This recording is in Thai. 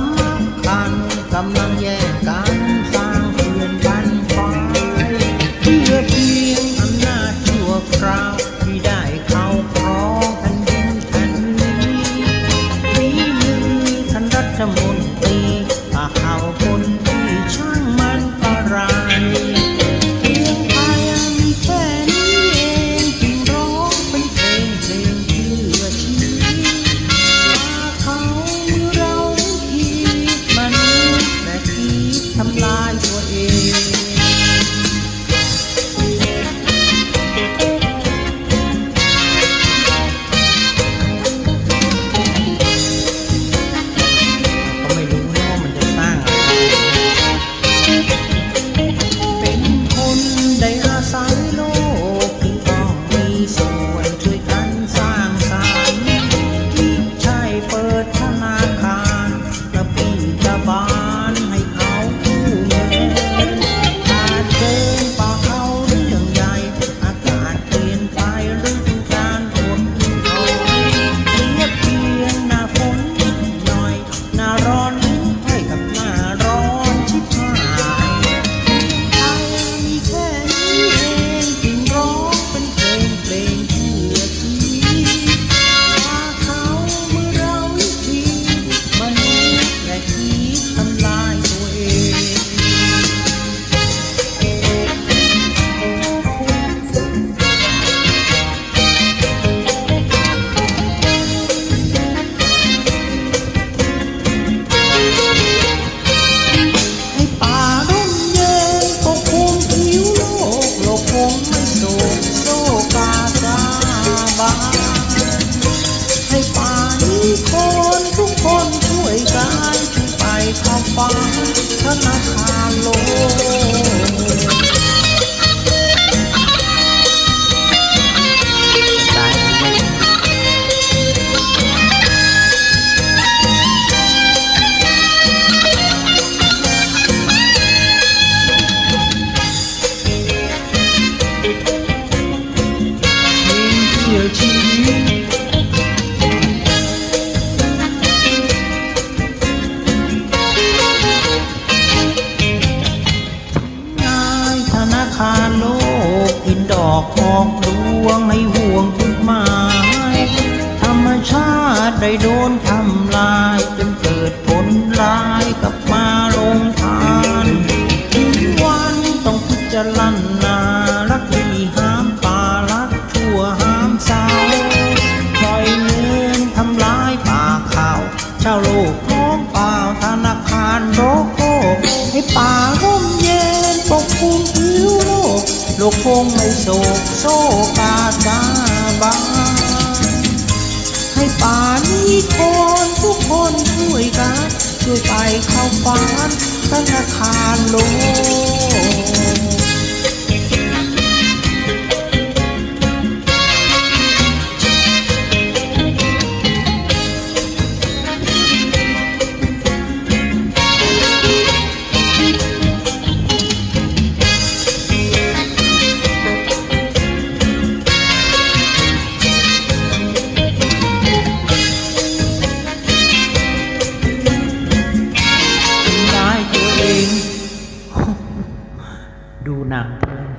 ำคัญกำลังแย ทำลาย ฟ้าธนาคาร อกออกดวงให้ห่วงจุดหมาย ธรรมชาติได้โดนทำลายจนเกิดผลร้ายกลับมาลงทานถึงวันต้องพิจารณารักดีห้ามป่ารักชั่วห้ามเศร้าปล่อยเงินทำลายป่าข้าวชาวโลกร้องเปล่าธนาคารโรคโลกให้ป่า คงไม่โศกโศกาจาบาให้ป่านี้คนทุกคนช่วยกันช่วยไปเข้าฝันธนาคารโลก ดูหนังเพลิน